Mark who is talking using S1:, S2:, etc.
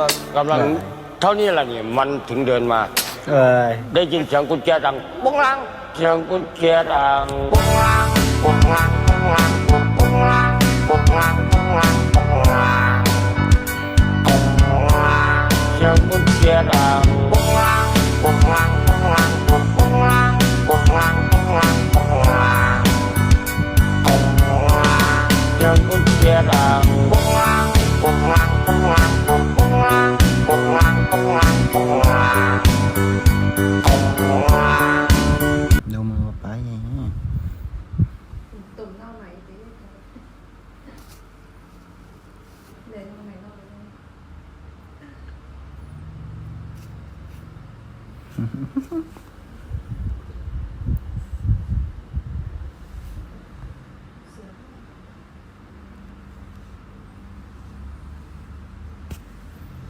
S1: ก็กำลังเท่านี้แหละนี่มันถึงเดินมา
S2: เอ้ย
S1: ได้ยินเสียงกุญแจดังปุ้งลังเสียงกุญแจดังปุ้งลังปุ้งลังปุ้งลังปุ้งปุ้งลังปุ้งลังปุ้งลังปุ้งลังปุ้งลังเสียงกุญแจดังปุ้งลังปุ้งลังปุ้งลังปุ้งปุ้งลังปุ้งลังปุ้งลังปุ้งลังปุ้งลังเสียงกุญแจดังปุ้งลังปุ้ง
S2: ดูมือป้าอย่าง
S3: ตุ่มเน่าไหมสิเดินเข้าไปนอกไปเลย